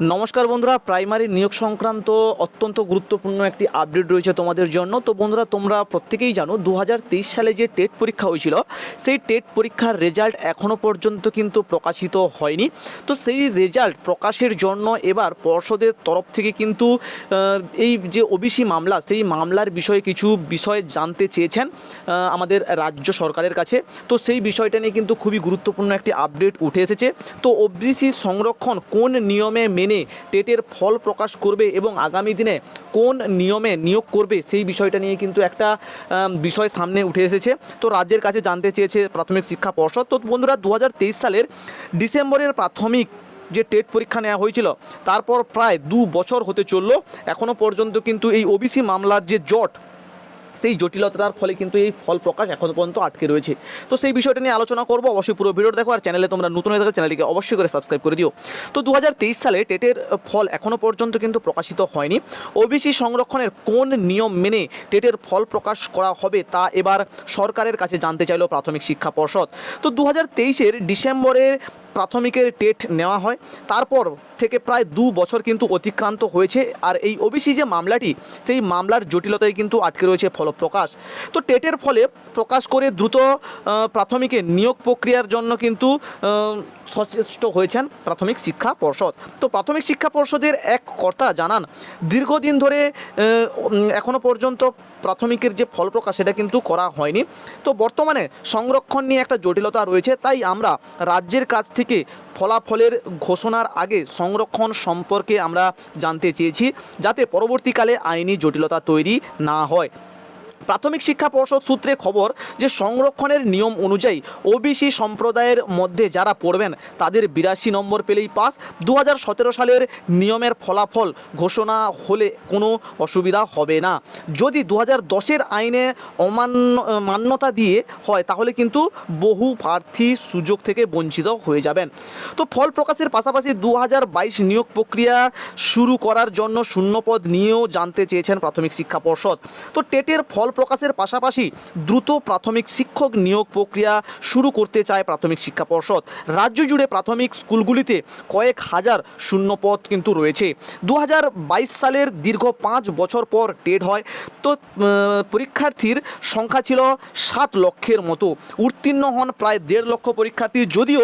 নমস্কার বন্ধুরা, প্রাইমারি নিয়োগ সংক্রান্ত অত্যন্ত গুরুত্বপূর্ণ একটি আপডেট রয়েছে তোমাদের জন্য। তো বন্ধুরা, তোমরা প্রত্যেকেই জানো দু হাজার তেইশ সালে যে টেট পরীক্ষা হয়েছিল, সেই টেট পরীক্ষার রেজাল্ট এখনও পর্যন্ত কিন্তু প্রকাশিত হয়নি। তো সেই রেজাল্ট প্রকাশের জন্য এবার পর্ষদের তরফ থেকে কিন্তু এই যে ওবিসি মামলা, সেই মামলার বিষয়ে কিছু বিষয় জানতে চেয়েছেন আমাদের রাজ্য সরকারের কাছে। তো সেই বিষয়টা নিয়ে কিন্তু খুবই গুরুত্বপূর্ণ একটি আপডেট উঠে এসেছে। তো ওবিসি সংরক্ষণ কোন নিয়মে মেনে টেটের ফল প্রকাশ করবে এবং আগামী দিনে কোন নিয়মে নিয়োগ করবে সেই বিষয়টা নিয়ে কিন্তু একটা বিষয় সামনে উঠে এসেছে। তো রাজ্যের কাছে জানতে চেয়েছে প্রাথমিক শিক্ষা পর্ষদ। তো বন্ধুরা দু হাজার তেইশ সালের ডিসেম্বরের প্রাথমিক যে টেট পরীক্ষা নেওয়া হয়েছিল, তারপর প্রায় দু বছর হতে চলল। এখনও পর্যন্ত কিন্তু এই ওবিসি মামলার যে জট সেই জটিলতার ফলে কিন্তু এই ফল প্রকাশ এখনও পর্যন্ত আটকে রয়েছে। তো সেই বিষয়টা নিয়ে আলোচনা করব, অবশ্যই পুরো ভিডিও দেখো আর চ্যানেলে তোমরা নতুন হয়ে থাকো চ্যানেলটিকে অবশ্যই করে সাবস্ক্রাইব করে দিও। তো দু হাজার তেইশ সালে টেটের ফল এখনও পর্যন্ত কিন্তু প্রকাশিত হয়নি। ওবিসি সংরক্ষণের কোন নিয়ম মেনে টেটের ফল প্রকাশ করা হবে তা এবার সরকারের কাছে জানতে চাইলো প্রাথমিক শিক্ষা পর্ষদ। তো দু হাজার ডিসেম্বরের প্রাথমিকের টেট নেওয়া হয়, তারপর থেকে প্রায় দু বছর কিন্তু অতিক্রান্ত হয়েছে। আর এই ওবিসি যে মামলাটি, সেই মামলার জটিলতায় কিন্তু আটকে রয়েছে ফলপ্রকাশ তো টেটের ফলে প্রকাশ করে দ্রুত প্রাথমিকে নিয়োগ প্রক্রিয়ার জন্য কিন্তু সচেষ্ট হয়েছেন প্রাথমিক শিক্ষা পর্ষদ। তো প্রাথমিক শিক্ষা পর্ষদের এক কর্তা জানান, দীর্ঘদিন ধরে এখনও পর্যন্ত প্রাথমিকের যে ফল প্রকাশ সেটা কিন্তু করা হয়নি। তো বর্তমানে সংরক্ষণ নিয়ে একটা জটিলতা রয়েছে, তাই আমরা রাজ্যের কাছ থেকে ফলাফলের ঘোষণার আগে সংরক্ষণ সম্পর্কে আমরা জানতে চেয়েছি, যাতে পরবর্তীকালে আইনি জটিলতা তৈরি না হয়। প্রাথমিক শিক্ষা পর্ষদ সূত্রে খবর যে সংরক্ষণের নিয়ম অনুযায়ী ওবিসি সম্প্রদায়ের মধ্যে যারা পড়বেন, তাদের বিরাশি নম্বর পেলেই পাস। দু হাজার সতেরো সালের নিয়মের ফলাফল ঘোষণা হলে কোনো অসুবিধা হবে না। যদি দু হাজার দশের আইনে অমান্য, মান্যতা দিয়ে হয়, তাহলে কিন্তু বহু প্রার্থী সুযোগ থেকে বঞ্চিত হয়ে যাবেন। তো ফল প্রকাশের পাশাপাশি দু হাজার বাইশ নিয়োগ প্রক্রিয়া শুরু করার জন্য শূন্যপদ নিয়েও জানতে চেয়েছেন প্রাথমিক শিক্ষা পর্ষদ। তো টেটের ফল প্রকাশের পাশাপাশি দ্রুত প্রাথমিক শিক্ষক নিয়োগ প্রক্রিয়া শুরু করতে চায় প্রাথমিক শিক্ষা পর্ষদ। রাজ্য জুড়ে প্রাথমিক স্কুলগুলিতে কয়েক হাজার শূন্যপদ কিন্তু রয়েছে। দু হাজার বাইশ সালের দীর্ঘ পাঁচ বছর পর টেট হয়। তো পরীক্ষার্থীর সংখ্যা ছিল সাত লক্ষের মতো। উত্তীর্ণ হন প্রায় দেড় লক্ষ পরীক্ষার্থী। যদিও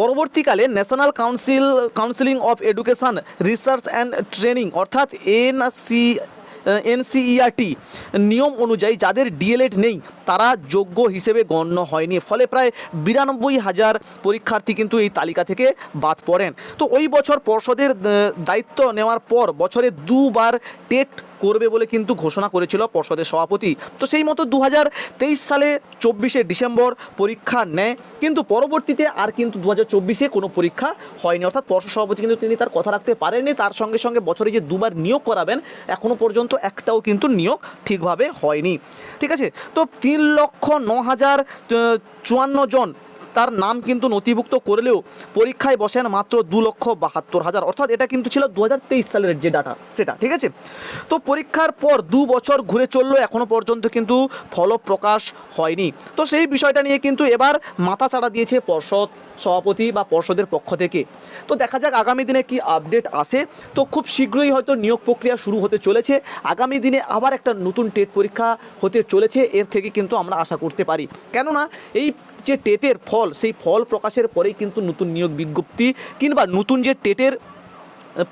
পরবর্তীকালে national council, counselling of education, research and training অর্থাৎ এনসি এনসিইআরটি নিয়ম অনুযায়ী যাদের ডিএলএড নেই, তারা যোগ্য হিসেবে গণ্য হয়নি। ফলে প্রায় বিরানব্বই হাজার পরীক্ষার্থী কিন্তু এই তালিকা থেকে বাদ পড়েন। তো ওই বছর পর্ষদের দায়িত্ব নেওয়ার পর বছরে দুবার টেট করবে বলে কিন্তু ঘোষণা করেছিল পর্ষদের সভাপতি। তো সেই মতো দু হাজার তেইশ সালে চব্বিশে ডিসেম্বর পরীক্ষা নেয়, কিন্তু পরবর্তীতে আর কিন্তু দু হাজার চব্বিশে কোনো পরীক্ষা হয়নি। অর্থাৎ পর্ষদ সভাপতি কিন্তু তিনি তার কথা রাখতে পারেননি, তার সঙ্গে সঙ্গে বছরে যে দুবার নিয়োগ করাবেন এখনও পর্যন্ত একটাও কিন্তু নিয়োগ ঠিকভাবে হয়নি। ঠিক আছে? তো তিন লক্ষ ন হাজার চুয়ান্ন জন তার নাম কিন্তু নথিভুক্ত করলেও পরীক্ষায় বসেন মাত্র দু লক্ষ বাহাত্তর হাজার। অর্থাৎ এটা কিন্তু ছিল দু হাজার তেইশ সালের যে ডাটা সেটা, ঠিক আছে? তো পরীক্ষার পর দু বছর ঘুরে চলল এখনও পর্যন্ত কিন্তু ফল প্রকাশ হয়নি। তো সেই বিষয়টা নিয়ে কিন্তু এবার মাথা চাড়া দিয়েছে পর্ষদ সভাপতি বা পর্ষদের পক্ষ থেকে। তো দেখা যাক আগামী দিনে কি আপডেট আসে। তো খুব শীঘ্রই হয়তো নিয়োগ প্রক্রিয়া শুরু হতে চলেছে। আগামী দিনে আবার একটা নতুন টেট পরীক্ষা হতে চলেছে। এর থেকে কিন্তু আমরা আশা করতে পারি। কেননা এই যে টেটের ফল সেই ফল প্রকাশের পরেই কিন্তু নতুন নিয়োগ বিজ্ঞপ্তি কিংবা নতুন যে টেটের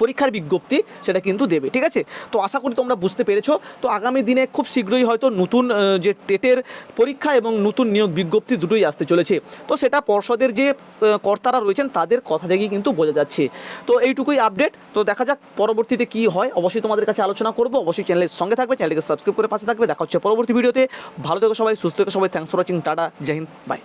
পরীক্ষার বিজ্ঞপ্তি, সেটা কিন্তু দেবে, ঠিক আছে? তো আশা করি তোমরা বুঝতে পেরেছ। তো আগামী দিনে খুব শীঘ্রই হয়তো নতুন যে টেটের পরীক্ষা এবং নতুন নিয়োগ বিজ্ঞপ্তি দুটোই আসতে চলেছে। তো সেটা পর্ষদের যে কর্তারা রয়েছেন, তাদের কথা থেকেই কিন্তু বোঝা যাচ্ছে। তো এইটুকুই আপডেট। তো দেখা যাক পরবর্তীতে কি হয়। অবশ্যই তোমাদের কাছে আলোচনা করব। অবশ্যই চ্যানেলের সঙ্গে থাকবে চ্যানেলকে সাবস্ক্রাইব করে পাশে থাকবে। দেখা হচ্ছে পরবর্তী ভিডিওতে। ভালো থেকো সবাই, সুস্থ থেকো সবাই। Thanks for watching tata, Jai Hind bye